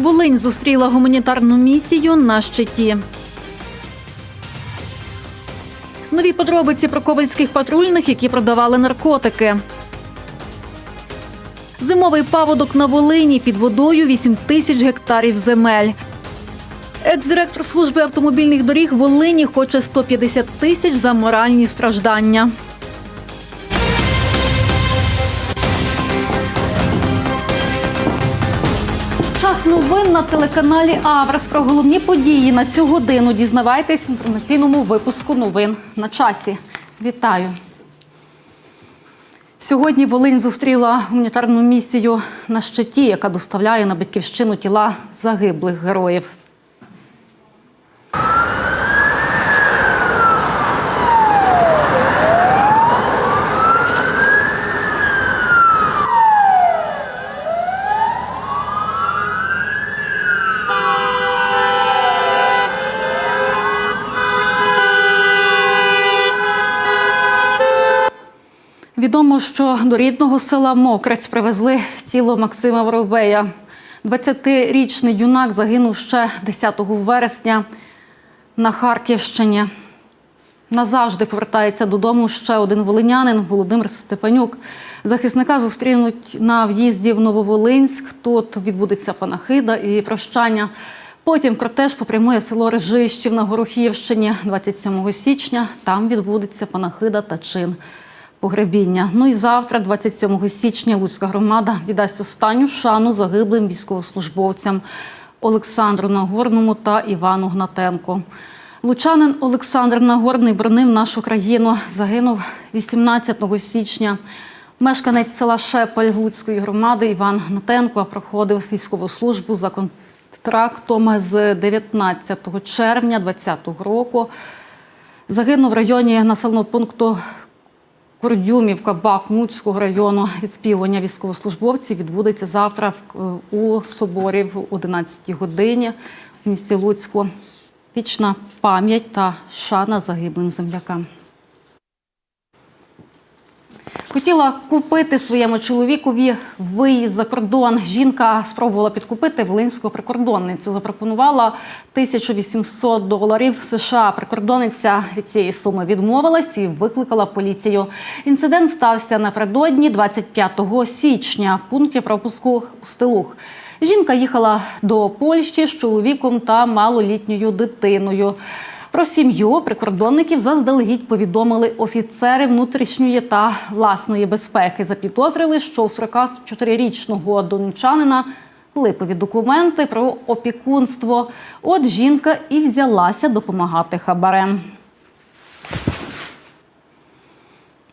Волинь зустріла гуманітарну місію на щиті. Нові подробиці про ковальських патрульних, які продавали наркотики. Зимовий паводок на Волині під водою 8 тисяч гектарів земель. Екс-директор служби автомобільних доріг Волині хоче 150 тисяч за моральні страждання. Час новин на телеканалі Аврас. Про головні події на цю годину дізнавайтесь в інформаційному випуску новин на часі. Вітаю! Сьогодні Волинь зустріла гуманітарну місію на щиті, яка доставляє на батьківщину тіла загиблих героїв. Відомо, що до рідного села Мокрець привезли тіло Максима Воробея. 20-річний юнак загинув ще 10 вересня на Харківщині. Назавжди повертається додому ще один волинянин Володимир Степанюк. Захисника зустрінуть на в'їзді в Нововолинськ. Тут відбудеться панахида і прощання. Потім кортеж попрямує село Режищів на Горохівщині 27 січня. Там відбудеться панахида та чин погребіння. Ну і завтра, 27 січня, Луцька громада віддасть останню шану загиблим військовослужбовцям Олександру Нагорному та Івану Гнатенко. Лучанин Олександр Нагорний бронив нашу країну. Загинув 18 січня. Мешканець села Шепель Луцької громади Іван Гнатенко проходив військову службу за контрактом з 19 червня 2020 року. Загинув в районі населеного пункту Курдюмівка Бахмутського району відспівування військовослужбовців відбудеться завтра в- у соборі в 11 годині в місті Луцьку. Вічна пам'ять та шана загиблим землякам. Хотіла купити своєму чоловікові виїзд за кордон. Жінка спробувала підкупити волинську прикордонницю. Запропонувала 1800 доларів США. Прикордонниця від цієї суми відмовилась і викликала поліцію. Інцидент стався напередодні 25 січня в пункті пропуску Устилух. Жінка їхала до Польщі з чоловіком та малолітньою дитиною. Про сім'ю прикордонників заздалегідь повідомили офіцери внутрішньої та власної безпеки. Запідозрили, що у 44-річного донечанина липові документи про опікунство. От жінка і взялася допомагати хабарем.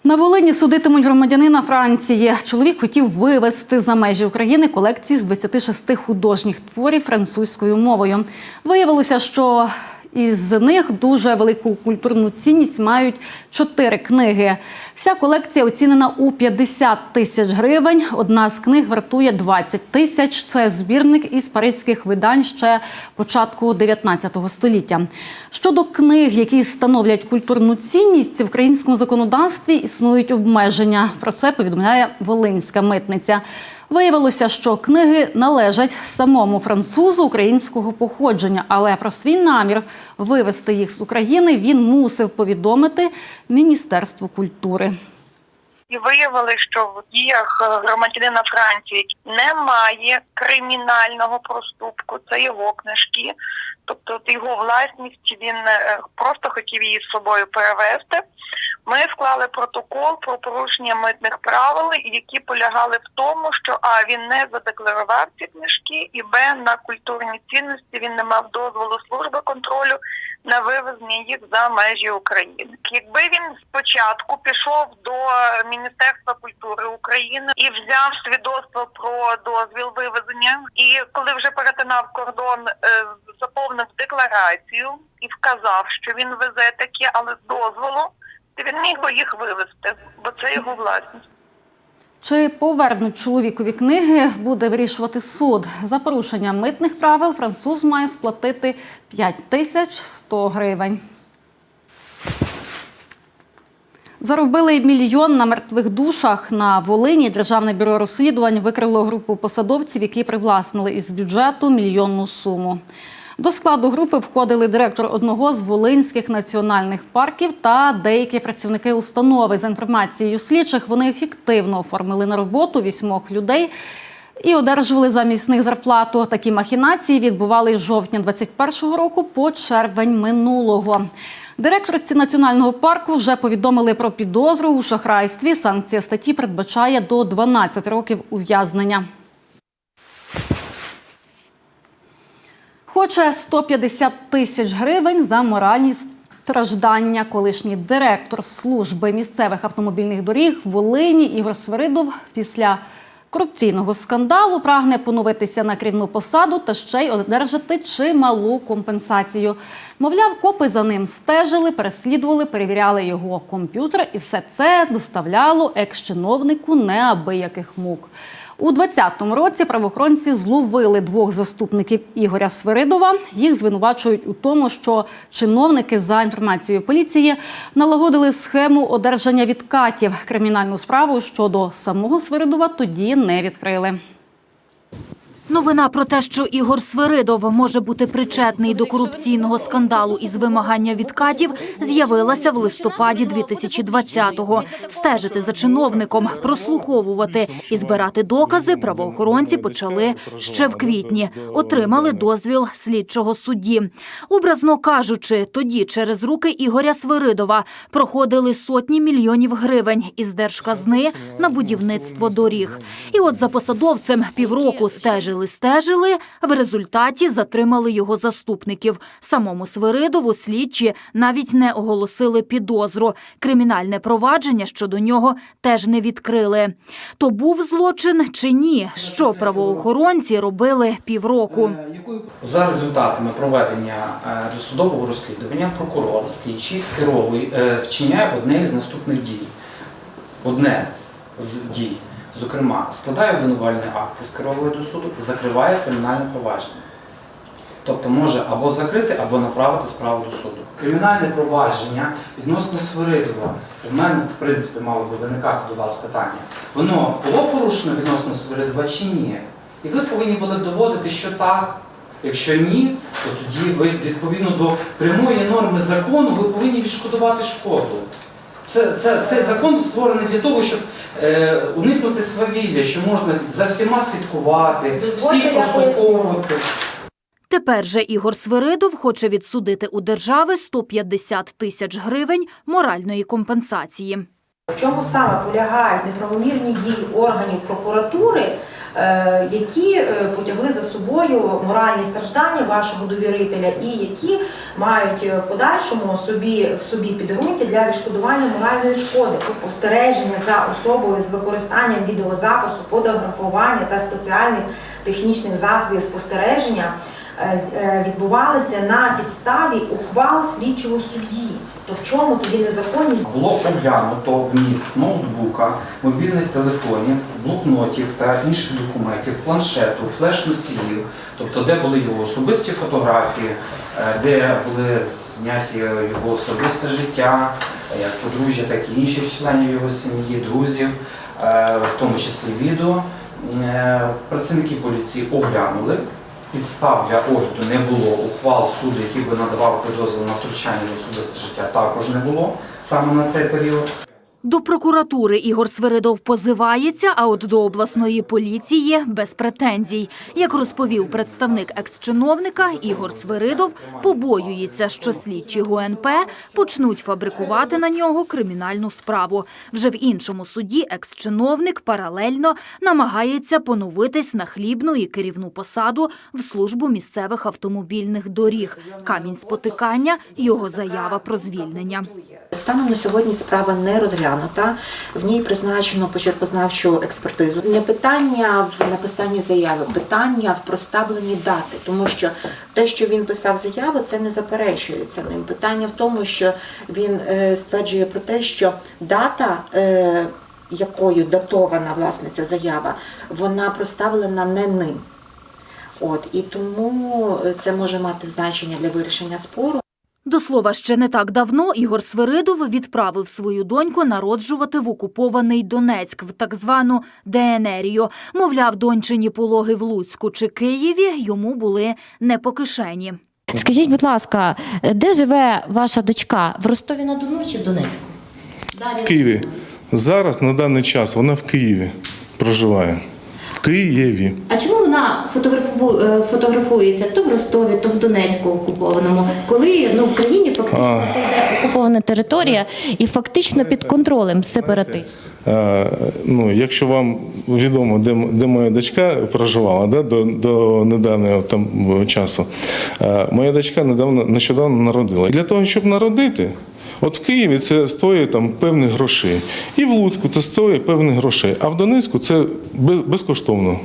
На Волині судитимуть громадянина Франції. Чоловік хотів вивезти за межі України колекцію з 26 художніх творів французькою мовою. Виявилося, що із них дуже велику культурну цінність мають чотири книги. Вся колекція оцінена у 50 тисяч гривень. Одна з книг вартує 20 тисяч. Це збірник із паризьких видань ще початку 19 століття. Щодо книг, які становлять культурну цінність, в українському законодавстві існують обмеження. Про це повідомляє Волинська митниця. Виявилося, що книги належать самому французу українського походження, але про свій намір вивезти їх з України він мусив повідомити Міністерству культури. і виявили, що в діях е, громадянина Франції немає кримінального проступку. Це його книжки, тобто його власність. Він е, просто хотів її з собою перевезти. Ми склали протокол про порушення митних правил, які полягали в тому, що а він не задекларував ці книжки, і б на культурні цінності він не мав дозволу служби контролю на вивезення їх за межі України. Якби він спочатку пішов до Міністерства культури України і взяв свідоцтво про дозвіл вивезення, і коли вже перетинав кордон, е, заповнив декларацію і вказав, що він везе таке, але з дозволу, то він міг би їх вивезти, бо це його власність. Чи повернуть чоловікові книги, буде вирішувати суд. За порушення митних правил француз має сплатити 5100 гривень. Заробили мільйон на мертвих душах на Волині. Державне бюро розслідувань викрило групу посадовців, які привласнили із бюджету мільйонну суму. До складу групи входили директор одного з волинських національних парків та деякі працівники установи. За інформацією слідчих, вони ефективно оформили на роботу вісьмох людей і одержували замість них зарплату. Такі махінації відбували з жовтня 2021 року по червень минулого. Директорці національного парку вже повідомили про підозру у шахрайстві. Санкція статті передбачає до 12 років ув'язнення. Хоче 150 тисяч гривень за моральні страждання. Колишній директор служби місцевих автомобільних доріг в Волині Ігор Свиридов після корупційного скандалу прагне поновитися на керівну посаду та ще й одержати чималу компенсацію. Мовляв, копи за ним стежили, переслідували, перевіряли його комп'ютер, і все це доставляло екс-чиновнику неабияких мук. У 2020 році правоохоронці зловили двох заступників Ігоря Свиридова. Їх звинувачують у тому, що чиновники, за інформацією поліції, налагодили схему одержання відкатів. Кримінальну справу щодо самого Свиридова тоді не відкрили. Новина про те, що Ігор Свиридов може бути причетний до корупційного скандалу із вимагання відкатів, з'явилася в листопаді 2020-го. Стежити за чиновником, прослуховувати і збирати докази правоохоронці почали ще в квітні. Отримали дозвіл слідчого судді. Образно кажучи, тоді через руки Ігоря Свиридова проходили сотні мільйонів гривень із держказни на будівництво доріг. І от за посадовцем півроку стежили, стежили. В результаті затримали його заступників. Самому Свиридову слідчі навіть не оголосили підозру. Кримінальне провадження щодо нього теж не відкрили. То був злочин чи ні? Що правоохоронці робили півроку? За результатами проведення е, досудового розслідування прокурор слідчий скеровує е, вчиняє одне із наступних дій. Одне з дій, зокрема, складає обвинувальний акт і скеровує до суду закриває кримінальне провадження. Тобто може або закрити, або направити справу до суду. Кримінальне провадження відносно Свиридова, це в мене, в принципі, мало би виникати до вас питання. Воно було порушено відносно Свиридова чи ні? І ви повинні були доводити, що так. Якщо ні, то тоді ви відповідно до прямої норми закону ви повинні відшкодувати шкоду. Це, це, цей закон створений для того, щоб е, уникнути свавілля, що можна за всіма слідкувати, всіх прослуховувати. Тепер же Ігор Свиридов хоче відсудити у держави 150 тисяч гривень моральної компенсації. В чому саме полягають неправомірні дії органів прокуратури, які е, потягли за собою моральні страждання вашого довірителя, і які мають е, в подальшому собі в собі підґрунтя для відшкодування моральної шкоди, спостереження за особою з використанням відеозапису, фотографування та спеціальних технічних засобів спостереження е, е, відбувалися на підставі ухвал слідчого судді. То в чому тоді незаконність? Було оглянуто вміст ноутбука, мобільних телефонів, блокнотів та інших документів, планшету, флеш-носіїв, тобто де були його особисті фотографії, е, де були зняті його особисте життя, е, як подружжя, так і інших членів його сім'ї, друзів, е, в тому числі відео. Працівники поліції оглянули. Підстав для огляду не було. Ухвал суду, який би надавав дозвіл на втручання до особисте життя, також не було саме на цей період. До прокуратури Ігор Свиридов позивається, а от до обласної поліції без претензій. Як розповів представник екс-чиновника, Ігор Свиридов побоюється, що слідчі ГУНП почнуть фабрикувати на нього кримінальну справу. Вже в іншому суді екс-чиновник паралельно намагається поновитись на хлібну і керівну посаду в службу місцевих автомобільних доріг. Камінь спотикання – його заява про звільнення. Станом на сьогодні справа не розглянута. В ній призначено почерпознавчу експертизу. Не питання в написанні заяви, питання в проставленні дати, тому що те, що він писав заяву, це не заперечується ним. Питання в тому, що він е, стверджує про те, що дата. е, Якою датована власне ця заява, вона проставлена не ним. От і тому це може мати значення для вирішення спору. До слова, ще не так давно Ігор Свиридов відправив свою доньку народжувати в окупований Донецьк, в так звану ДНРію. Мовляв, дончині пологи в Луцьку чи Києві йому були не по кишені. Скажіть, будь ласка, де живе ваша дочка? В Ростові на Дону чи в Донецьку? Далі. В Києві. Зараз на даний час вона в Києві проживає. В Києві. А чому вона фотографу... е, фотографується то в Ростові, то в Донецьку окупованому, коли ну в країні фактично А. це йде окупована територія і фактично під контролем сепаратистів? Е, ну, якщо вам відомо, де, де моя дочка проживала да, до, до недавнього там часу, е, моя дочка недавно нещодавно народила. І для того, щоб народити, от в Києві це стоїть там певних грошей. І в Луцьку це стоїть певних грошей, а в Донецьку це без- безкоштовно.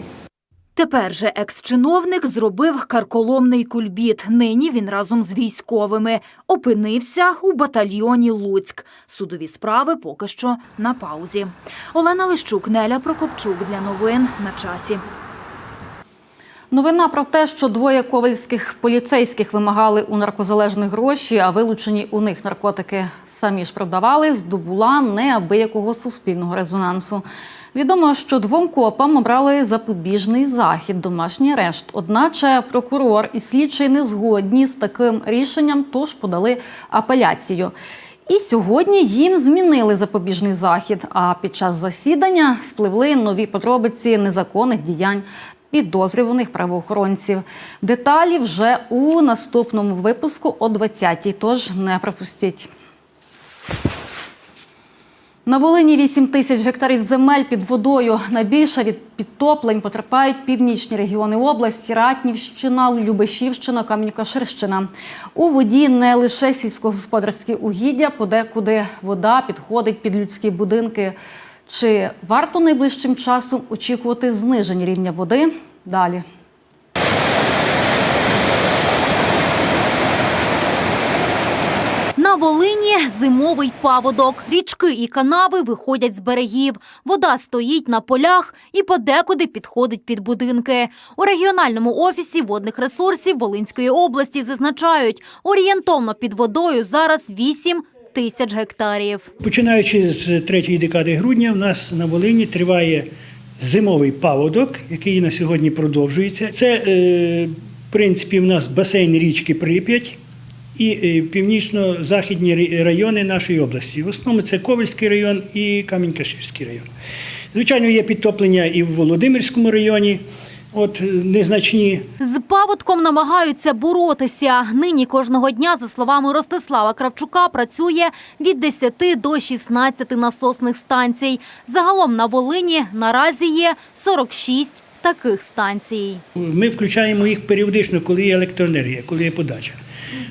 Тепер же екс-чиновник зробив карколомний кульбіт. Нині він разом з військовими опинився у батальйоні Луцьк. Судові справи поки що на паузі. Олена Лищук, Неля Прокопчук для новин на часі. Новина про те, що двоє ковальських поліцейських вимагали у наркозалежних гроші, а вилучені у них наркотики самі ж продавали, здобула неабиякого суспільного резонансу. Відомо, що двом копам обрали запобіжний захід, домашній арешт. Одначе прокурор і слідчий не згодні з таким рішенням, тож подали апеляцію. І сьогодні їм змінили запобіжний захід. А під час засідання спливли нові подробиці незаконних діянь підозрюваних правоохоронців. Деталі вже у наступному випуску о 20-й, тож не пропустіть. На Волині 8 тисяч гектарів земель під водою. Найбільше від підтоплень потерпають північні регіони області, Ратнівщина, Любешівщина, Кам'янка-Ширщина. У воді не лише сільськогосподарські угіддя, подекуди вода підходить під людські будинки. Чи варто найближчим часом очікувати зниження рівня води? Далі. На Волині зимовий паводок. Річки і канави виходять з берегів. Вода стоїть на полях і подекуди підходить під будинки. У регіональному офісі водних ресурсів Волинської області зазначають, орієнтовно під водою зараз 8 тисяч гектарів. Починаючи з третьої декади грудня, в нас на Волині триває зимовий паводок, який на сьогодні продовжується. Це, е, в принципі, в нас басейн річки Прип'ять і е, північно-західні райони нашої області. В основному це Ковальський район і Камінь-Каширський район. Звичайно, є підтоплення і в Володимирському районі, от е, незначні. З паводком намагаються боротися. Нині кожного дня, за словами Ростислава Кравчука, працює від 10 до 16 насосних станцій. Загалом на Волині наразі є 46 таких станцій. Ми включаємо їх періодично, коли є електроенергія, коли є подача.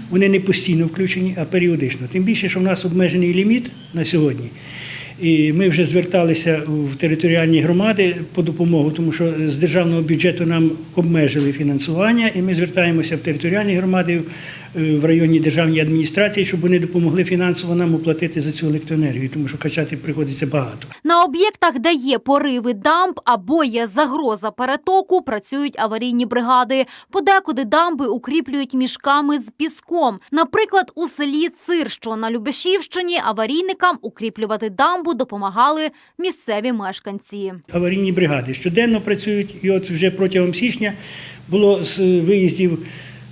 Вони не постійно включені, а періодично. Тим більше, що в нас обмежений ліміт на сьогодні. І ми вже зверталися в територіальні громади по допомогу, тому що з державного бюджету нам обмежили фінансування, і ми звертаємося в територіальні громади е, в районній державній адміністрації, щоб вони допомогли фінансово нам оплатити за цю електроенергію, тому що качати приходиться багато. На об'єктах, де є пориви дамб або є загроза перетоку, працюють аварійні бригади. Подекуди дамби укріплюють мішками з піском. Наприклад, у селі Цир, що на Любешівщині, аварійникам укріплювати дамбу допомагали місцеві мешканці. аварійні бригади щоденно працюють, і от вже протягом січня було з виїздів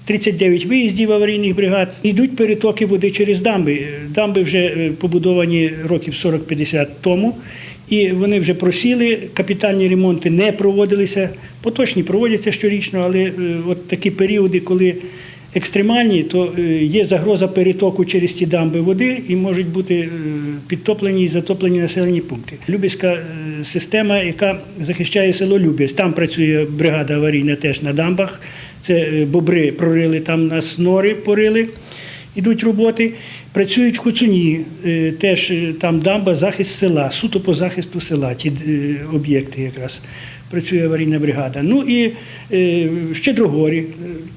39 виїздів аварійних бригад. Йдуть перетоки води через дамби. Дамби вже е, побудовані років 40-50 тому, і вони вже просіли, капітальні ремонти не проводилися. Поточні проводяться щорічно, але е, от такі періоди, коли екстремальні, то е, є загроза перетоку через ті дамби води і можуть бути е, підтоплені і затоплені населені пункти. Любецька е, система, яка захищає село Любець. Там працює бригада аварійна теж на дамбах. Це бобри прорили, там нас нори порили. Ідуть роботи, працюють хуцуні, теж там дамба, захист села, суто по захисту села, ті об'єкти якраз працює аварійна бригада. Ну і е, в Щедрогорі е,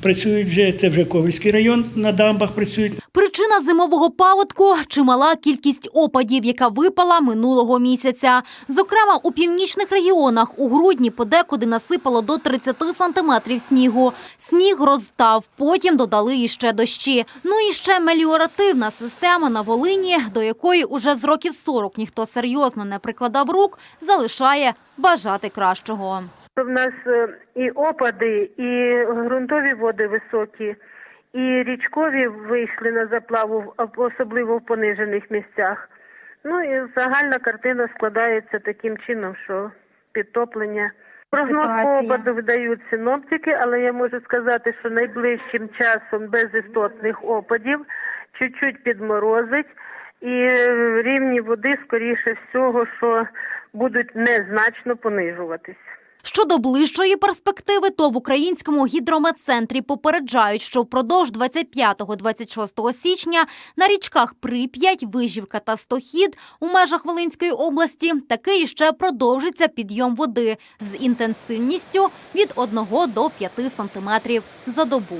працюють вже, це вже Ковальський район, на дамбах працюють. Причина зимового паводку чимала кількість опадів, яка випала минулого місяця. Зокрема, у північних регіонах у грудні подекуди насипало до 30 сантиметрів снігу. Сніг розтав, потім додали іще дощі. Ну і ще меліоративна система на Волині, до якої уже з років 40 ніхто серйозно не прикладав рук, залишає бажати кращого. В нас е, і опади, і ґрунтові води високі, і річкові вийшли на заплаву, особливо в понижених місцях. Ну і загальна картина складається таким чином, що підтоплення. Прогноз по опаду видають синоптики, але я можу сказати, що найближчим часом без істотних опадів чуть-чуть підморозить, і е, рівні води, скоріше всього, що будуть незначно понижуватись. Щодо ближчої перспективи, то в українському гідрометцентрі попереджають, що впродовж 25-26 січня на річках Прип'ять, Вижівка та Стохід у межах Волинської області таки іще продовжиться підйом води з інтенсивністю від 1 до 5 сантиметрів за добу.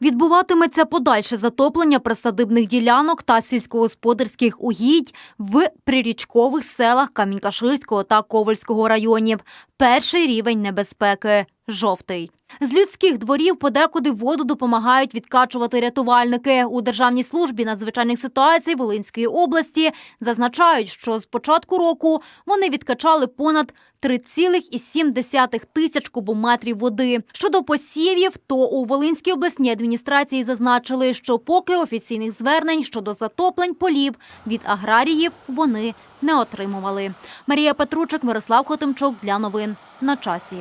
Відбуватиметься подальше затоплення присадибних ділянок та сільськогосподарських угідь в прирічкових селах Камінькаширського та Ковальського районів. Перший рівень небезпеки жовтий. З людських дворів подекуди воду допомагають відкачувати рятувальники. У Державній службі надзвичайних ситуацій Волинської області зазначають, що з початку року вони відкачали понад 3,7 тисяч кубометрів води. Щодо посівів, то у Волинській обласній адміністрації зазначили, що поки офіційних звернень щодо затоплень полів від аграріїв вони не отримували. Марія Петручик, Мирослав Хотимчук для новин на часі.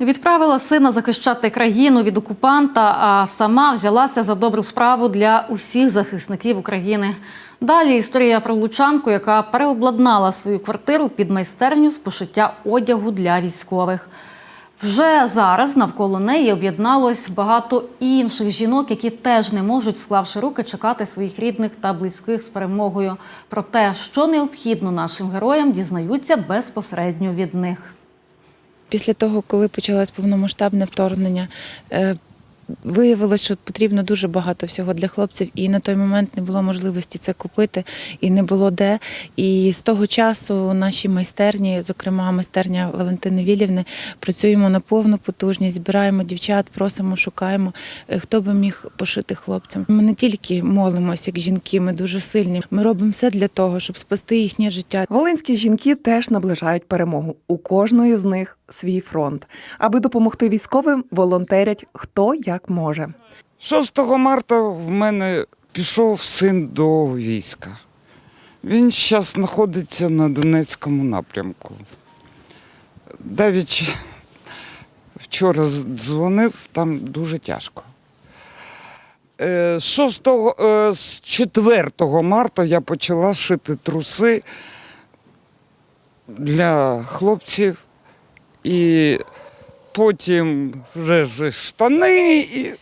Відправила сина захищати країну від окупанта, а сама взялася за добру справу для усіх захисників України. Далі історія про лучанку, яка переобладнала свою квартиру під майстерню з пошиття одягу для військових. Вже зараз навколо неї об'єдналось багато інших жінок, які теж не можуть, склавши руки, чекати своїх рідних та близьких з перемогою. Про те, що необхідно нашим героям, дізнаються безпосередньо від них. Після того, коли почалось повномасштабне вторгнення, виявилося, що потрібно дуже багато всього для хлопців, і на той момент не було можливості це купити, і не було де. І з того часу у нашій майстерні, зокрема майстерня Валентини Вілівни, працюємо на повну потужність, збираємо дівчат, просимо, шукаємо, е, хто би міг пошити хлопцям. Ми не тільки молимося, як жінки, ми дуже сильні. Ми робимо все для того, щоб спасти їхнє життя. Волинські жінки теж наближають перемогу. У кожної з них свій фронт. Аби допомогти військовим, волонтерять хто як може. 6 марта в мене пішов син до війська. Він зараз знаходиться на Донецькому напрямку. Навіть вчора дзвонив, там дуже тяжко. Е, з 6, е, з 4 марта я почала шити труси для хлопців. І потім вже ж штани і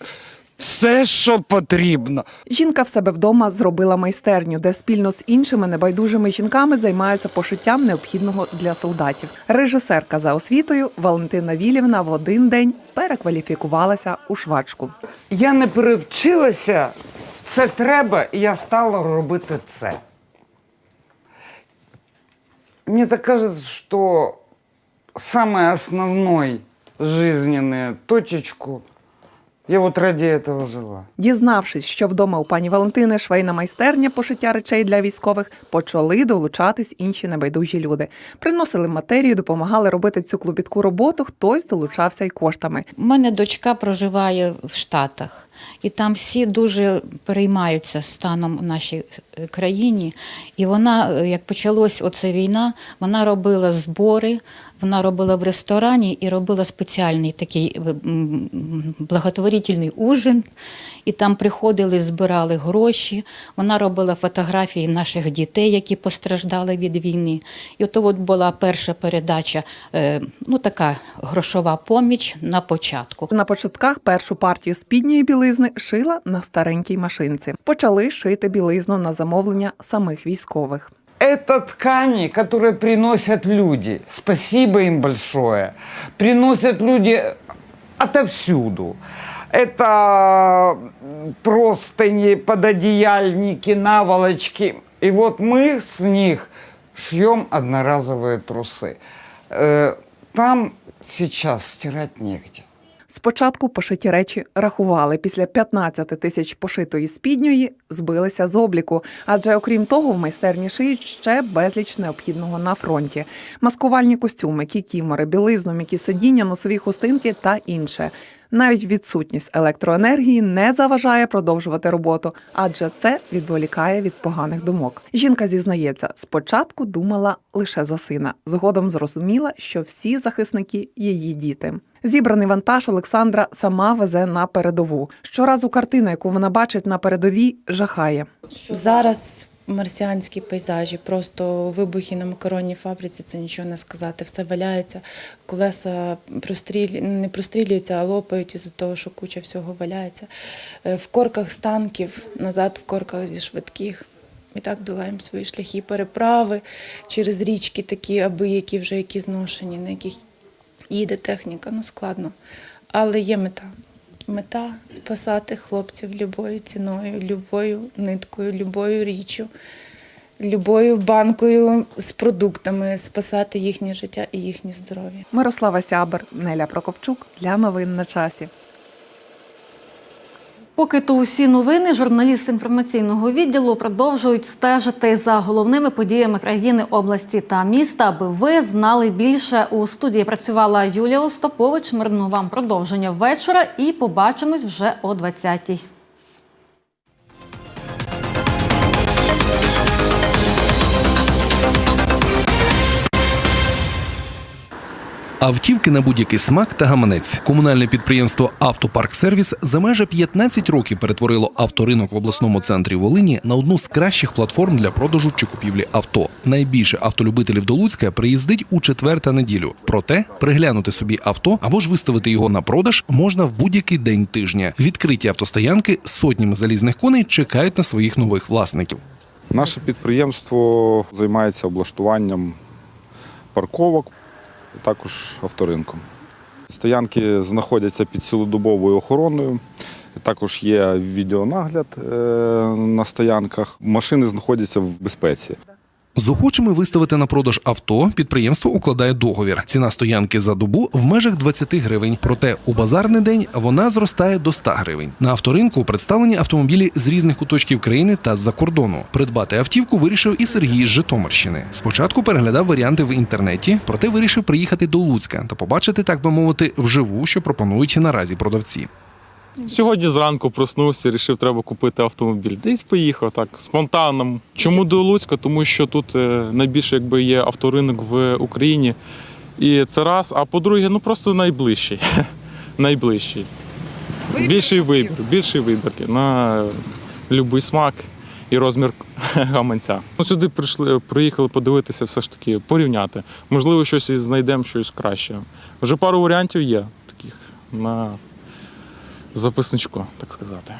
все, що потрібно. Жінка в себе вдома зробила майстерню, де спільно з іншими небайдужими жінками займаються пошиттям необхідного для солдатів. Режисерка за освітою Валентина Вілівна в один день перекваліфікувалася у швачку. Я не перевчилася, це треба, і я стала робити це. Мне так кажется, что самой основной жизненную точечку я от раді этого жила. Дізнавшись, що вдома у пані Валентини швейна майстерня пошиття речей для військових, почали долучатись інші небайдужі люди. Приносили матерію, допомагали робити цю клопітку роботу. Хтось долучався й коштами. У мене дочка проживає в Штатах, і там всі дуже переймаються станом в нашій е, країні. І вона, е, як почалась оця війна, вона робила збори, вона робила в ресторані і робила спеціальний такий е, благотворительний ужин. І там приходили, збирали гроші. Вона робила фотографії наших дітей, які постраждали від війни. І от от була перша передача, ну така грошова поміч на початку. На початках першу партію спідньої білизни шила на старенькій машинці. Почали шити білизну на замовлення самих військових. Это ткани, которые приносят люди. Спасибо им большое. Приносят люди отовсюду. Это простыни, пододеяльники, наволочки. И вот мы с них шьем одноразовые трусы. Э, Там сейчас стирать негде. Спочатку пошиті речі рахували. Після 15 тисяч пошитої спідньої збилися з обліку. Адже окрім того, в майстерні шиють ще безліч необхідного на фронті: маскувальні костюми, кікімори, білизну, м'які сидіння, носові хустинки та інше. Навіть відсутність електроенергії не заважає продовжувати роботу, адже це відволікає від поганих думок. Жінка зізнається, спочатку думала лише за сина. Згодом зрозуміла, що всі захисники її діти. Зібраний вантаж Олександра сама везе на передову. Щоразу картина, яку вона бачить на передовій, жахає. Зараз марсіанські пейзажі, просто вибухи на макаронній фабриці, це нічого не сказати. Все валяється, колеса прострілі... не прострілюються, а лопають із-за того, що куча всього валяється. Е, В корках з танків, назад в корках зі швидких. І так долаємо свої шляхи, переправи через річки такі, аби які вже які зношені, на яких їде техніка, ну складно. Але є мета. Мета спасати хлопців любою ціною, любою ниткою, любою річчю, любою банкою з продуктами, спасати їхнє життя і їхнє здоров'я. Мирослава Сябер, Неля Прокопчук для новин на часі. Поки то усі новини, журналісти інформаційного відділу продовжують стежити за головними подіями країни, області та міста. Аби ви знали більше. У студії працювала Юлія Остапович. Мирного вам продовження вечора і побачимось вже о 20-й. Автівки на будь-який смак та гаманець. Комунальне підприємство Автопарксервіс за майже 15 років перетворило авторинок в обласному центрі Волині на одну з кращих платформ для продажу чи купівлі авто. Найбільше автолюбителів до Луцька приїздить у четвер та неділю. Проте приглянути собі авто або ж виставити його на продаж можна в будь-який день тижня. Відкриті автостоянки сотнями залізних коней чекають на своїх нових власників. Наше підприємство займається облаштуванням парковок, також авторинком. Стоянки знаходяться під цілодобовою охороною. Також є відеонагляд е, на стоянках. Машини знаходяться в безпеці. З охочими виставити на продаж авто підприємство укладає договір. Ціна стоянки за добу в межах 20 гривень. Проте у базарний день вона зростає до 100 гривень. На авторинку представлені автомобілі з різних куточків країни та з-за кордону. Придбати автівку вирішив і Сергій з Житомирщини. Спочатку переглядав варіанти в інтернеті, проте вирішив приїхати до Луцька та побачити, так би мовити, вживу, що пропонують наразі продавці. Сьогодні зранку проснувся, вирішив, треба купити автомобіль. Десь поїхав так, спонтанно. Чому до Луцька? Тому що тут е, найбільше якби, є авторинок в Україні. І це раз. А по-друге, ну просто найближчий. найближчий. Більший вибір, більший вибір на будь-який смак і розмір гаманця. Ну, сюди прийшли, приїхали подивитися, все ж таки, порівняти. Можливо, щось і знайдемо щось краще. Вже пару варіантів є таких на записничку, так сказати.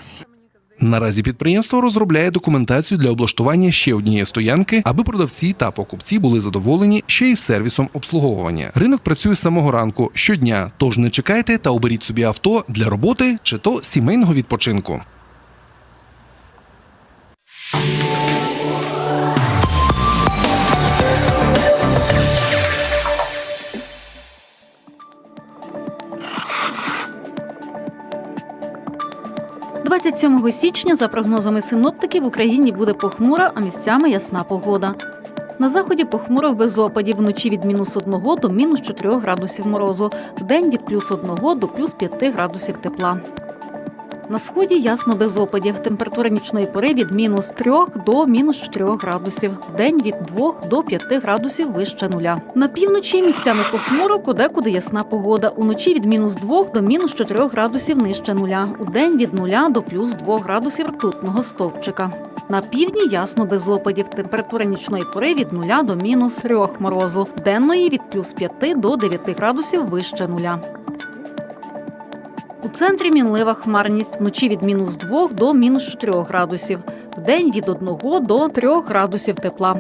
Наразі підприємство розробляє документацію для облаштування ще однієї стоянки, аби продавці та покупці були задоволені ще й сервісом обслуговування. Ринок працює з самого ранку щодня, тож не чекайте та оберіть собі авто для роботи чи то сімейного відпочинку. – 27 січня, за прогнозами синоптиків, в Україні буде похмура, а місцями ясна погода. На заході похмуро без опадів вночі від мінус 1 до мінус 4 градусів морозу, в день від плюс 1 до плюс 5 градусів тепла. На сході ясно без опадів. Температура нічної пори від мінус 3 до мінус 4 градусів. Вдень від 2 до 5 градусів вище нуля. На півночі місцями похмуро, подекуди ясна погода. Уночі від мінус 2 до мінус 4 градусів нижче нуля. Удень від 0 до плюс 2 градусів ртутного стовпчика. На півдні ясно без опадів. Температура нічної пори від 0 до мінус 3 морозу. Денної від плюс 5 до 9 градусів вище нуля. У центрі мінлива хмарність вночі від мінус 2 до мінус 4 градусів, в день від 1 до 3 градусів тепла.